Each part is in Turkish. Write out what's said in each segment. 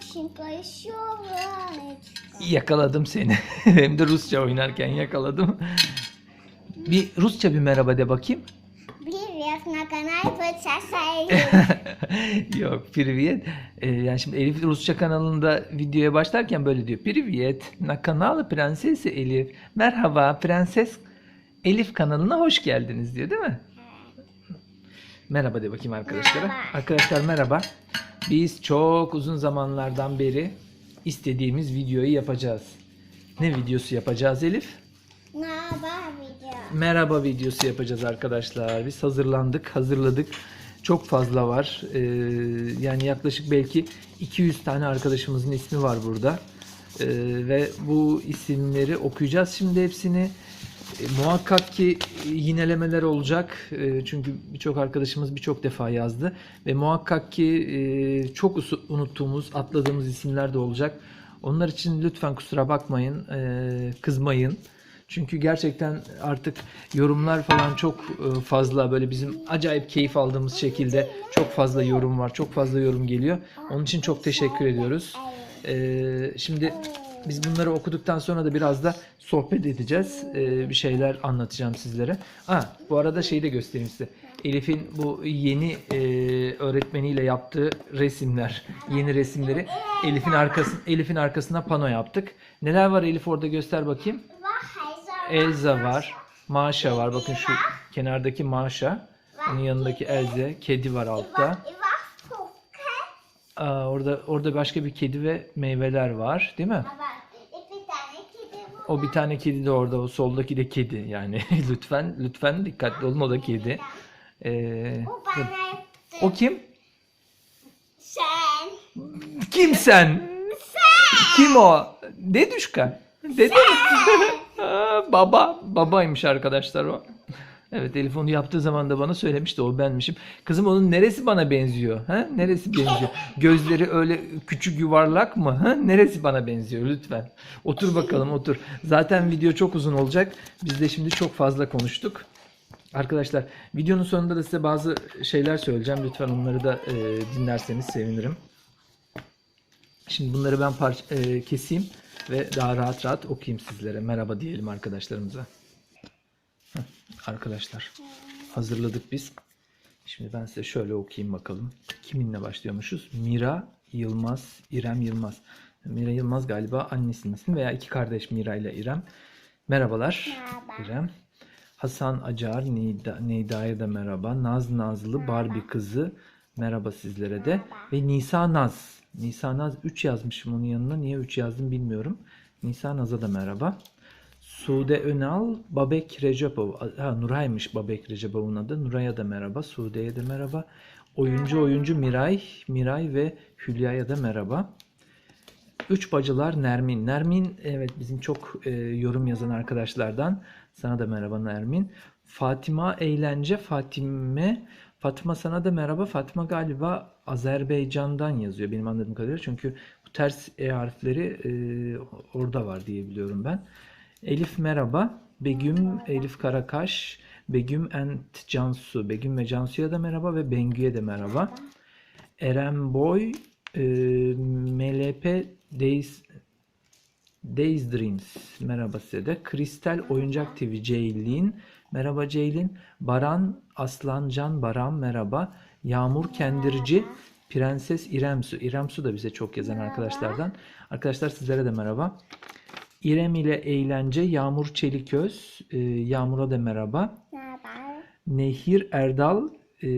için koşuyorum. Yakaladım seni. Hem de Rusça oynarken yakaladım. Bir Rusça bir merhaba de bakayım. Привет, на канале Принцесса Эльза. Yok, привет. Ee, yani şimdi Elif Rusça kanalında videoya başlarken böyle diyor. Привет, на канале Prenses Elif. Merhaba, Prenses Elif kanalına hoş geldiniz diyor değil mi? Merhaba de bakayım arkadaşlara. Merhaba. Arkadaşlar merhaba. Biz çok uzun zamanlardan beri istediğimiz videoyu yapacağız. Ne videosu yapacağız Elif? Haber video? Merhaba videosu yapacağız arkadaşlar. Biz hazırlandık, hazırladık. Çok fazla var. Ee, yani yaklaşık belki 200 tane arkadaşımızın ismi var burada. Ee, ve bu isimleri okuyacağız şimdi hepsini. E, muhakkak ki yinelemeler olacak. E, çünkü birçok arkadaşımız birçok defa yazdı. Ve muhakkak ki e, çok unuttuğumuz, atladığımız isimler de olacak. Onlar için lütfen kusura bakmayın, e, kızmayın. Çünkü gerçekten artık yorumlar falan çok e, fazla böyle bizim acayip keyif aldığımız şekilde çok fazla yorum var. Çok fazla yorum geliyor. Onun için çok teşekkür ediyoruz. Şimdi biz bunları okuduktan sonra da biraz da sohbet edeceğiz. Ee, bir şeyler anlatacağım sizlere. Ha, bu arada şeyi de göstereyim size. Elif'in bu yeni e, öğretmeniyle yaptığı resimler, yeni resimleri Elif'in arkası Elif'in arkasına pano yaptık. Neler var Elif orada göster bakayım. Elza var, Maşa var. Bakın şu kenardaki Maşa. Onun yanındaki Elze, kedi var altta. Aa, orada orada başka bir kedi ve meyveler var, değil mi? Var. Bir tane kedi bu. O bir tane kedi de orada. O soldaki de kedi. Yani lütfen lütfen dikkatli olun o da kedi. Ee, O bana yaptı. o kim? Sen. Kim sen? Kim o? Dedüşka. Dede baba. Babaymış arkadaşlar o. Evet Elif onu yaptığı zaman da bana söylemişti o benmişim. Kızım onun neresi bana benziyor? Ha? Neresi benziyor? Gözleri öyle küçük yuvarlak mı? Ha? Neresi bana benziyor lütfen? Otur bakalım otur. Zaten video çok uzun olacak. Biz de şimdi çok fazla konuştuk. Arkadaşlar videonun sonunda da size bazı şeyler söyleyeceğim. Lütfen onları da e, dinlerseniz sevinirim. Şimdi bunları ben parça, e, keseyim ve daha rahat rahat okuyayım sizlere. Merhaba diyelim arkadaşlarımıza. Heh, arkadaşlar hazırladık biz. Şimdi ben size şöyle okuyayım bakalım. Kiminle başlıyormuşuz? Mira Yılmaz, İrem Yılmaz. Mira Yılmaz galiba annesinin ismi veya iki kardeş Mira ile İrem. Merhabalar Merhaba. İrem. Hasan Acar, Nida, Neyda'ya da merhaba. Naz Nazlı, Barbie kızı. Merhaba sizlere de. Ve Nisa Naz. Nisa Naz 3 yazmışım onun yanına. Niye 3 yazdım bilmiyorum. Nisa Naz'a da merhaba. Sude Önal, Babek Recepov. Ha, Nuray'mış Babek Recepov'un adı. Nuray'a da merhaba. Sude'ye de merhaba. Oyuncu oyuncu Miray, Miray ve Hülya'ya da merhaba. Üç bacılar Nermin. Nermin evet bizim çok e, yorum yazan arkadaşlardan. Sana da merhaba Nermin. Fatima Eğlence Fatime. Fatma sana da merhaba. Fatma galiba Azerbaycan'dan yazıyor benim anladığım kadarıyla. Çünkü bu ters E harfleri e, orada var diye biliyorum ben. Elif merhaba. Begüm Elif Karakaş. Begüm and Cansu. Begüm ve Cansu'ya da merhaba ve Bengü'ye de merhaba. Eren Boy, e, MLP Days, Days Dreams. Merhaba size de. Kristal Oyuncak TV Ceylin. Merhaba Ceylin. Baran Aslancan Baran merhaba. Yağmur Kendirci. Prenses İremsu. İremsu da bize çok yazan arkadaşlardan. Arkadaşlar sizlere de merhaba. İrem ile Eğlence Yağmur Çeliköz. E, Yağmur'a da merhaba. Haber? Nehir Erdal e,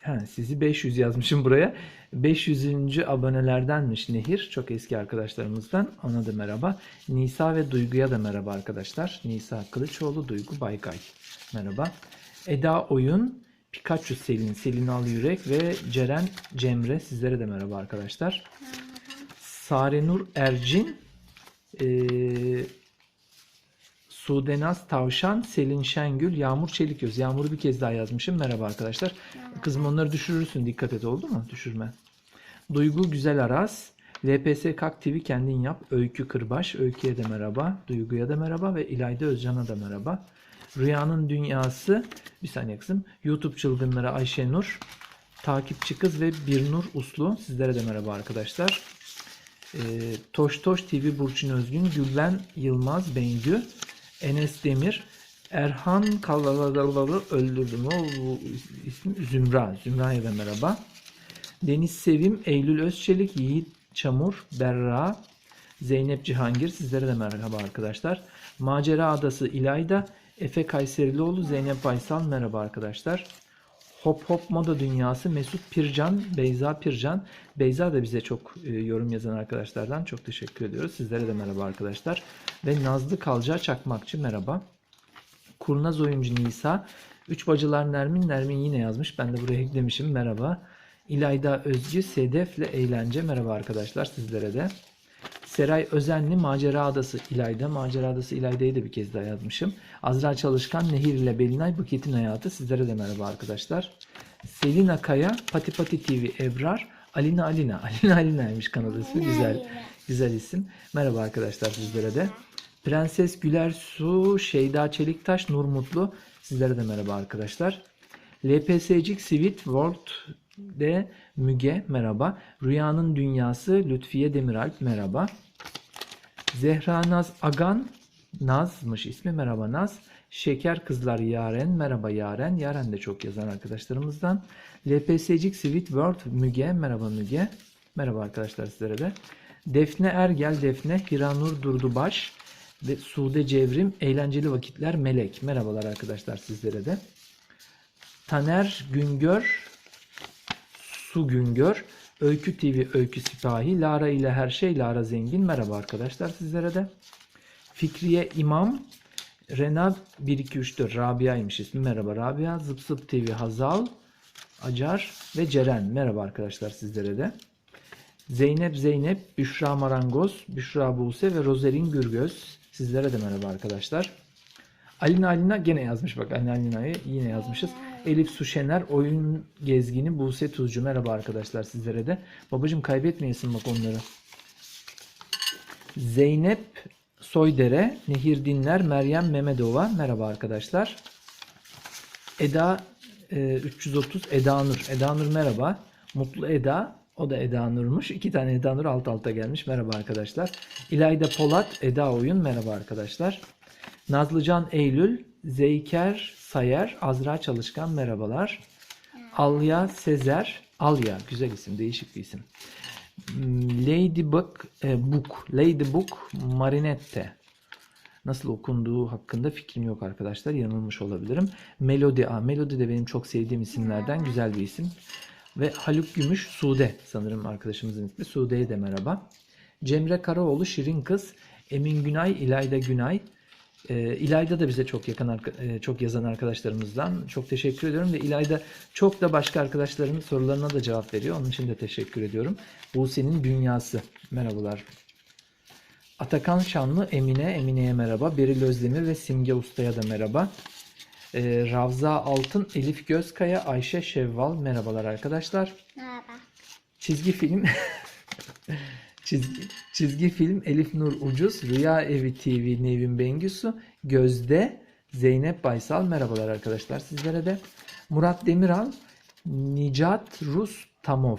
ha, sizi 500 yazmışım buraya. 500. abonelerdenmiş Nehir. Çok eski arkadaşlarımızdan. Ona da merhaba. Nisa ve Duygu'ya da merhaba arkadaşlar. Nisa Kılıçoğlu, Duygu Baykay. Merhaba. Eda Oyun, Pikachu Selin, Selin Al Yürek ve Ceren Cemre. Sizlere de merhaba arkadaşlar. Sarenur Ercin, eee Sudenaz Tavşan, Selin Şengül, Yağmur Çelikgöz. Yağmur'u bir kez daha yazmışım. Merhaba arkadaşlar. Kızım onları düşürürsün. Dikkat et oldu mu? Düşürme. Duygu Güzel Aras. LPS Kak TV kendin yap. Öykü Kırbaş. Öykü'ye de merhaba. Duygu'ya da merhaba ve İlayda Özcan'a da merhaba. Rüyanın Dünyası. Bir saniye kızım. YouTube çılgınları Ayşenur. Takipçi kız ve Birnur Uslu. Sizlere de merhaba arkadaşlar. Ee, Toş Toş TV Burçin Özgün, Gülben Yılmaz Bengü, Enes Demir, Erhan Kallalaları öldürdü mü? Bu isim Zümra. Zümra'ya da merhaba. Deniz Sevim, Eylül Özçelik, Yiğit Çamur, Berra, Zeynep Cihangir. Sizlere de merhaba arkadaşlar. Macera Adası İlayda, Efe Kayserilioğlu, Zeynep Baysal. Merhaba arkadaşlar. Hop Hop Moda Dünyası Mesut Pircan, Beyza Pircan. Beyza da bize çok e, yorum yazan arkadaşlardan çok teşekkür ediyoruz. Sizlere de merhaba arkadaşlar. Ve Nazlı Kalca Çakmakçı merhaba. Kurnaz oyuncu Nisa. Üç bacılar Nermin. Nermin yine yazmış. Ben de buraya eklemişim. Merhaba. İlayda Özgü Sedef'le Eğlence. Merhaba arkadaşlar sizlere de. Seray Özenli Macera Adası İlayda. Macera Adası İlayda'yı da bir kez daha yazmışım. Azra Çalışkan Nehir ile Belinay Buket'in hayatı. Sizlere de merhaba arkadaşlar. Selina Kaya Pati Pati TV Ebrar. Alina Alina. Alina Alina'ymış kanal ismi. Güzel. Güzel isim. Merhaba arkadaşlar sizlere de. Prenses Güler Su, Şeyda Çeliktaş, Nur Mutlu. Sizlere de merhaba arkadaşlar. LPS'cik Sweet World de Müge merhaba. Rüyanın Dünyası Lütfiye Demiralp merhaba. Zehra Naz Agan Naz'mış ismi merhaba Naz. Şeker Kızlar Yaren merhaba Yaren. Yaren de çok yazan arkadaşlarımızdan. LPS'cik Sweet World Müge merhaba Müge. Merhaba arkadaşlar sizlere de. Defne Ergel Defne Hiranur Durdubaş ve Sude Cevrim Eğlenceli Vakitler Melek. Merhabalar arkadaşlar sizlere de. Taner Güngör Su Güngör Öykü TV Öykü Sipahi Lara ile her şey Lara Zengin. Merhaba arkadaşlar sizlere de. Fikriye İmam Renat 1234 Rabia'ymış ismi. Merhaba Rabia. Zıp Zıp TV Hazal Acar ve Ceren. Merhaba arkadaşlar sizlere de. Zeynep Zeynep, Büşra Marangoz, Büşra Buse ve Rozerin Gürgöz. Sizlere de merhaba arkadaşlar. Alina Alina gene yazmış bak Alina Alina'yı yine yazmışız. Elif Suşener, Oyun Gezgini, Buse Tuzcu. Merhaba arkadaşlar sizlere de. Babacım kaybetmeyesin bak onları. Zeynep Soydere, Nehir Dinler, Meryem Memedova. Merhaba arkadaşlar. Eda e, 330 Eda Nur. Eda Nur merhaba. Mutlu Eda. O da Eda Nur'muş. İki tane Eda Nur alt alta gelmiş. Merhaba arkadaşlar. İlayda Polat, Eda Oyun. Merhaba arkadaşlar. Nazlıcan Eylül, Zeyker Sayer, Azra Çalışkan. Merhabalar. Alya Sezer. Alya. Güzel isim. Değişik bir isim. Ladybug, e, Book, Ladybug Marinette. Nasıl okunduğu hakkında fikrim yok arkadaşlar. Yanılmış olabilirim. Melody A. Melody de benim çok sevdiğim isimlerden. Güzel bir isim. Ve Haluk Gümüş Sude sanırım arkadaşımızın ismi. Sude'ye de merhaba. Cemre Karaoğlu Şirin Kız. Emin Günay, İlayda Günay. Ee, İlayda da bize çok yakın e, çok yazan arkadaşlarımızdan. Çok teşekkür ediyorum ve İlayda çok da başka arkadaşlarımın sorularına da cevap veriyor. Onun için de teşekkür ediyorum. Buse'nin Dünyası. Merhabalar. Atakan Şanlı, Emine, Emine'ye merhaba. Beril Özdemir ve Simge Usta'ya da merhaba. Ee, Ravza Altın, Elif Gözkaya, Ayşe Şevval merhabalar arkadaşlar. Merhaba. Çizgi film çizgi, çizgi film Elif Nur Ucuz, Rüya Evi TV Nevin Bengüsü, Gözde, Zeynep Baysal merhabalar arkadaşlar sizlere de. Murat Demiral, Nicat Rus Tamov,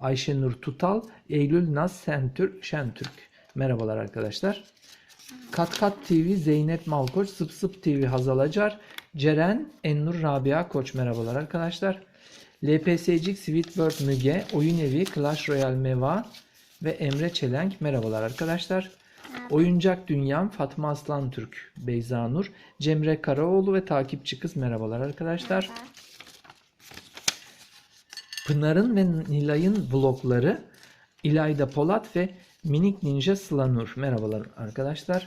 Ayşenur Tutal, Eylül Naz Sentürk, Şentürk. Merhabalar arkadaşlar. Kat Kat TV Zeynep Malkoç, Sıp Sıp TV Hazal Acar, Ceren Ennur Rabia Koç merhabalar arkadaşlar. LPS'cik Sweetbird Müge, Oyun Evi, Clash Royale Meva ve Emre Çelenk merhabalar arkadaşlar. Oyuncak Dünyam Fatma Aslan Türk, Beyza Nur, Cemre Karaoğlu ve takipçi kız merhabalar arkadaşlar. Pınar'ın ve Nilay'ın vlogları İlayda Polat ve Minik Ninja Sıla Nur. Merhabalar arkadaşlar.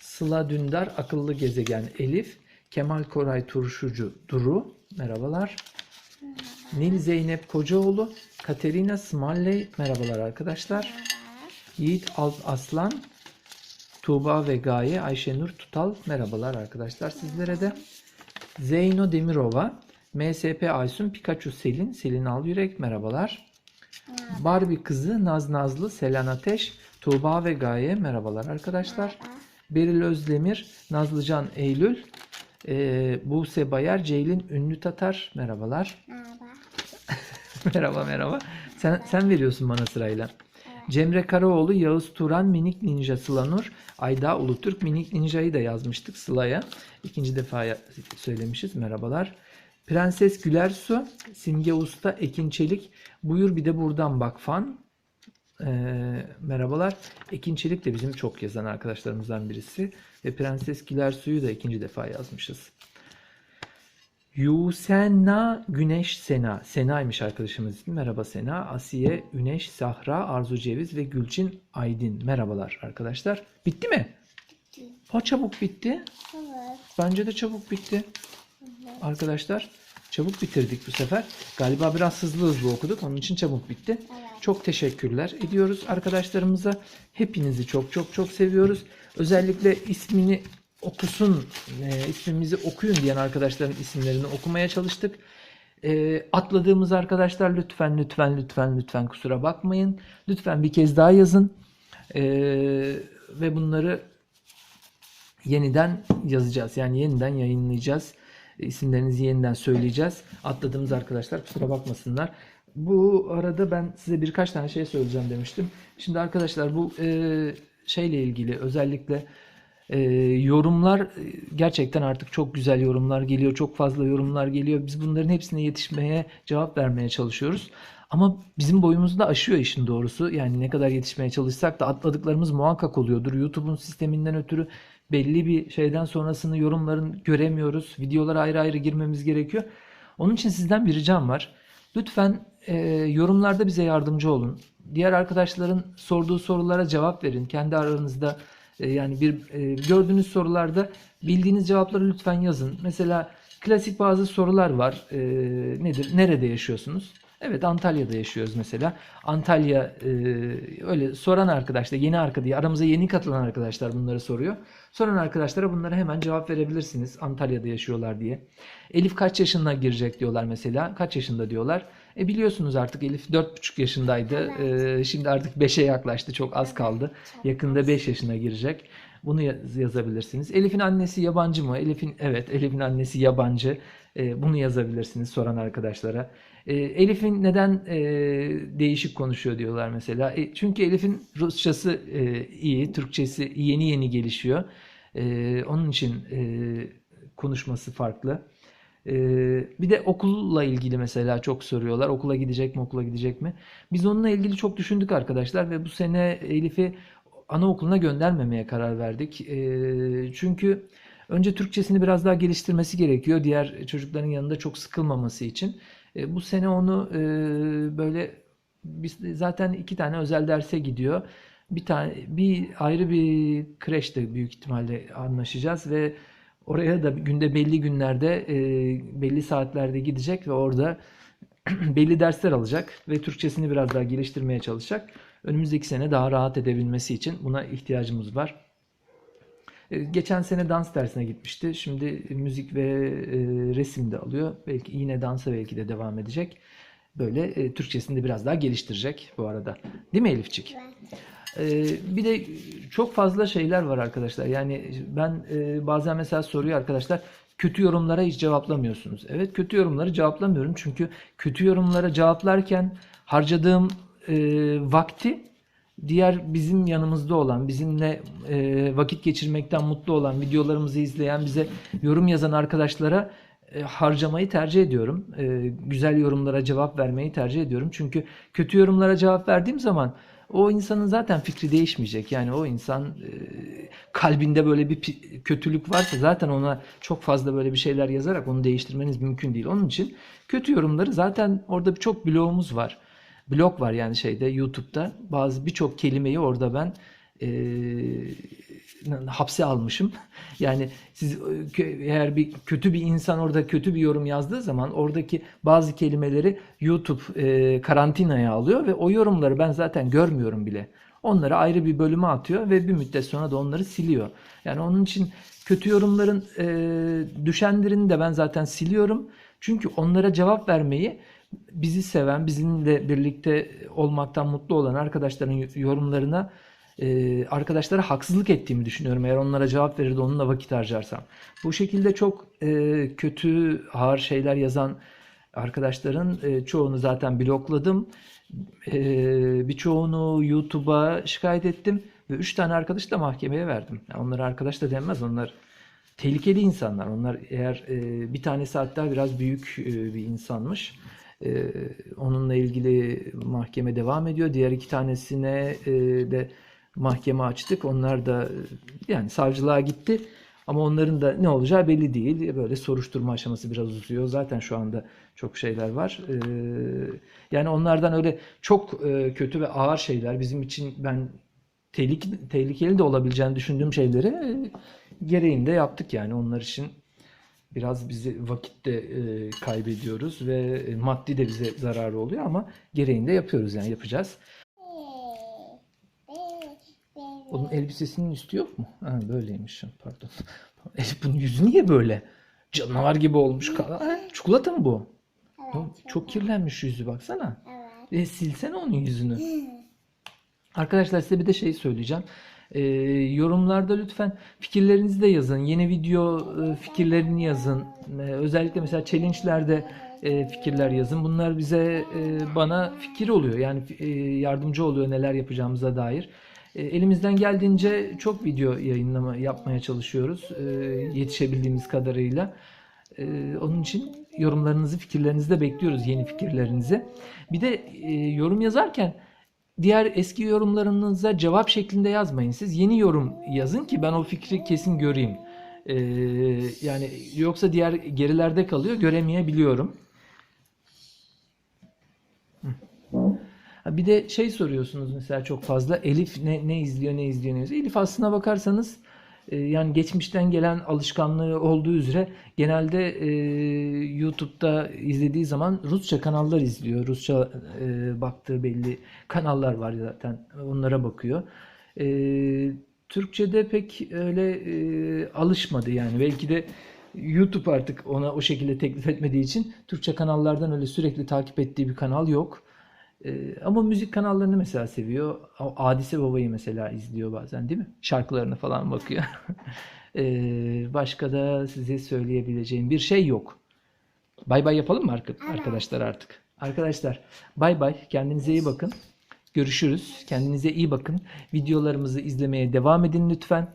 Sıla Dündar Akıllı Gezegen Elif. Kemal Koray Turşucu Duru. Merhabalar. Nil Zeynep Kocaoğlu. Katerina Smalley. Merhabalar arkadaşlar. Yiğit Alt Aslan. Tuğba ve Gaye. Ayşenur Tutal. Merhabalar arkadaşlar sizlere de. Zeyno Demirova. MSP Aysun. Pikachu Selin. Selin Alyürek. Merhabalar. Barbie kızı Naz Nazlı, Selen Ateş, Tuğba ve Gaye merhabalar arkadaşlar. Beril Özdemir, Nazlıcan Eylül, e, Buse Bayar, Ceylin Ünlü Tatar merhabalar. Merhaba. merhaba. Sen sen veriyorsun bana sırayla. Cemre Karaoğlu, Yağız Turan, Minik Ninja Sılanur, Ayda Ulutürk, Minik Ninja'yı da yazmıştık Sıla'ya. İkinci defa söylemişiz. Merhabalar. Prenses Gülersu, Simge Usta, Ekin Çelik. Buyur bir de buradan bak fan. Ee, merhabalar. Ekin Çelik de bizim çok yazan arkadaşlarımızdan birisi. Ve Prenses Gülersu'yu da ikinci defa yazmışız. Yusena Güneş Sena. Sena'ymış arkadaşımız ismi. Merhaba Sena. Asiye, Güneş, Sahra, Arzu Ceviz ve Gülçin Aydın. Merhabalar arkadaşlar. Bitti mi? O çabuk bitti. Evet. Bence de çabuk bitti. Arkadaşlar çabuk bitirdik bu sefer. Galiba biraz hızlı hızlı okuduk. Onun için çabuk bitti. Çok teşekkürler ediyoruz arkadaşlarımıza. Hepinizi çok çok çok seviyoruz. Özellikle ismini okusun, e, ismimizi okuyun diyen arkadaşların isimlerini okumaya çalıştık. E, atladığımız arkadaşlar lütfen lütfen lütfen lütfen kusura bakmayın. Lütfen bir kez daha yazın. E, ve bunları yeniden yazacağız. Yani yeniden yayınlayacağız. E, İsimlerinizi yeniden söyleyeceğiz. Atladığımız arkadaşlar kusura bakmasınlar. Bu arada ben size birkaç tane şey söyleyeceğim demiştim. Şimdi arkadaşlar bu e, şeyle ilgili özellikle e, yorumlar gerçekten artık çok güzel yorumlar geliyor. Çok fazla yorumlar geliyor. Biz bunların hepsine yetişmeye, cevap vermeye çalışıyoruz. Ama bizim boyumuzu da aşıyor işin doğrusu. Yani ne kadar yetişmeye çalışsak da atladıklarımız muhakkak oluyordur. YouTube'un sisteminden ötürü belli bir şeyden sonrasını yorumların göremiyoruz. Videolara ayrı ayrı girmemiz gerekiyor. Onun için sizden bir ricam var. Lütfen e, yorumlarda bize yardımcı olun. Diğer arkadaşların sorduğu sorulara cevap verin. Kendi aranızda e, yani bir e, gördüğünüz sorularda bildiğiniz cevapları lütfen yazın. Mesela klasik bazı sorular var. E, nedir? Nerede yaşıyorsunuz? Evet Antalya'da yaşıyoruz mesela. Antalya öyle soran arkadaşlar yeni arkadaş aramıza yeni katılan arkadaşlar bunları soruyor. Soran arkadaşlara bunlara hemen cevap verebilirsiniz Antalya'da yaşıyorlar diye. Elif kaç yaşına girecek diyorlar mesela. Kaç yaşında diyorlar. E biliyorsunuz artık Elif 4,5 yaşındaydı. E, şimdi artık 5'e yaklaştı. Çok az kaldı. Yakında 5 yaşına girecek. Bunu yaz- yazabilirsiniz. Elif'in annesi yabancı mı? Elif'in evet Elif'in annesi yabancı. E, bunu yazabilirsiniz soran arkadaşlara. E, Elif'in neden e, değişik konuşuyor diyorlar mesela. E, çünkü Elif'in Rusçası e, iyi, Türkçesi yeni yeni gelişiyor. E, onun için e, konuşması farklı. E, bir de okulla ilgili mesela çok soruyorlar. Okula gidecek mi, okula gidecek mi? Biz onunla ilgili çok düşündük arkadaşlar ve bu sene Elif'i anaokuluna göndermemeye karar verdik. E, çünkü önce Türkçesini biraz daha geliştirmesi gerekiyor. Diğer çocukların yanında çok sıkılmaması için. E, bu sene onu e, böyle biz zaten iki tane özel derse gidiyor. Bir tane bir ayrı bir kreşte büyük ihtimalle anlaşacağız ve oraya da günde belli günlerde e, belli saatlerde gidecek ve orada belli dersler alacak ve Türkçesini biraz daha geliştirmeye çalışacak. Önümüzdeki sene daha rahat edebilmesi için buna ihtiyacımız var. E, Geçen sene dans dersine gitmişti. Şimdi müzik ve e, resim de alıyor. Belki yine dansa belki de devam edecek. Böyle e, Türkçesini de biraz daha geliştirecek bu arada. Değil mi Elifçik? E, bir de çok fazla şeyler var arkadaşlar. Yani ben e, bazen mesela soruyor arkadaşlar kötü yorumlara hiç cevaplamıyorsunuz. Evet kötü yorumları cevaplamıyorum. Çünkü kötü yorumlara cevaplarken harcadığım e, vakti diğer bizim yanımızda olan, bizimle e, vakit geçirmekten mutlu olan, videolarımızı izleyen, bize yorum yazan arkadaşlara harcamayı tercih ediyorum. Güzel yorumlara cevap vermeyi tercih ediyorum. Çünkü kötü yorumlara cevap verdiğim zaman o insanın zaten fikri değişmeyecek. Yani o insan e, kalbinde böyle bir kötülük varsa zaten ona çok fazla böyle bir şeyler yazarak onu değiştirmeniz mümkün değil. Onun için kötü yorumları zaten orada çok bloğumuz var blog var yani şeyde YouTube'da. Bazı birçok kelimeyi orada ben eee, hapse almışım. Yani siz e, eğer bir kötü bir insan orada kötü bir yorum yazdığı zaman oradaki bazı kelimeleri YouTube e, karantinaya alıyor ve o yorumları ben zaten görmüyorum bile. Onları ayrı bir bölüme atıyor ve bir müddet sonra da onları siliyor. Yani onun için kötü yorumların e, düşenlerini de ben zaten siliyorum. Çünkü onlara cevap vermeyi bizi seven, bizimle birlikte olmaktan mutlu olan arkadaşların yorumlarına e, arkadaşlara haksızlık ettiğimi düşünüyorum. Eğer onlara cevap verir de onunla vakit harcarsam. Bu şekilde çok e, kötü, ağır şeyler yazan Arkadaşların e, çoğunu zaten blokladım. E, birçoğunu YouTube'a şikayet ettim ve 3 tane arkadaşı da mahkemeye verdim. Yani onlara arkadaş da denmez. Onlar tehlikeli insanlar. Onlar eğer e, bir tanesi hatta biraz büyük e, bir insanmış. E, onunla ilgili mahkeme devam ediyor. Diğer iki tanesine e, de mahkeme açtık. Onlar da e, yani savcılığa gitti. Ama onların da ne olacağı belli değil. Böyle soruşturma aşaması biraz uzuyor. Zaten şu anda çok şeyler var. E, yani onlardan öyle çok e, kötü ve ağır şeyler bizim için ben tehlikeli, tehlikeli de olabileceğini düşündüğüm şeyleri e, gereğinde yaptık yani onlar için biraz bizi vakitte e, kaybediyoruz ve e, maddi de bize zararı oluyor ama gereğinde yapıyoruz yani yapacağız. Onun elbisesinin üstü yok mu? Ha, böyleymiş pardon. Elif bunun yüzü niye böyle? Canavar gibi olmuş. Ha, Çikolata mı bu? Oğlum, Çok kirlenmiş yüzü baksana. Evet. E, silsene onun yüzünü. Arkadaşlar size bir de şey söyleyeceğim. Ee, yorumlarda lütfen fikirlerinizi de yazın. Yeni video e, fikirlerini yazın. Ee, özellikle mesela challenge'lerde e, fikirler yazın. Bunlar bize e, bana fikir oluyor. Yani e, yardımcı oluyor neler yapacağımıza dair. E, elimizden geldiğince çok video yayınlama yapmaya çalışıyoruz. E, yetişebildiğimiz kadarıyla. E, onun için yorumlarınızı, fikirlerinizi de bekliyoruz. Yeni fikirlerinizi. Bir de yorum yazarken diğer eski yorumlarınıza cevap şeklinde yazmayın. Siz yeni yorum yazın ki ben o fikri kesin göreyim. Yani yoksa diğer gerilerde kalıyor göremeyebiliyorum. Ha, Bir de şey soruyorsunuz mesela çok fazla Elif ne, ne izliyor ne izliyor ne izliyor. Elif aslına bakarsanız e, yani geçmişten gelen alışkanlığı olduğu üzere genelde e, YouTube'da izlediği zaman Rusça kanallar izliyor. Rusça e, baktığı belli kanallar var zaten. Onlara bakıyor. E, Türkçe'de pek öyle e, alışmadı yani. Belki de YouTube artık ona o şekilde teklif etmediği için Türkçe kanallardan öyle sürekli takip ettiği bir kanal yok. Ee, ama müzik kanallarını mesela seviyor. Adise Baba'yı mesela izliyor bazen değil mi? Şarkılarına falan bakıyor. Ee, başka da size söyleyebileceğim bir şey yok. Bay bay yapalım mı arka- arkadaşlar artık? Arkadaşlar bay bay. Kendinize iyi bakın. Görüşürüz. Kendinize iyi bakın. Videolarımızı izlemeye devam edin lütfen.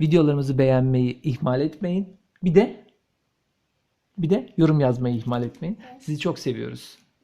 Videolarımızı beğenmeyi ihmal etmeyin. Bir de bir de yorum yazmayı ihmal etmeyin. Sizi çok seviyoruz.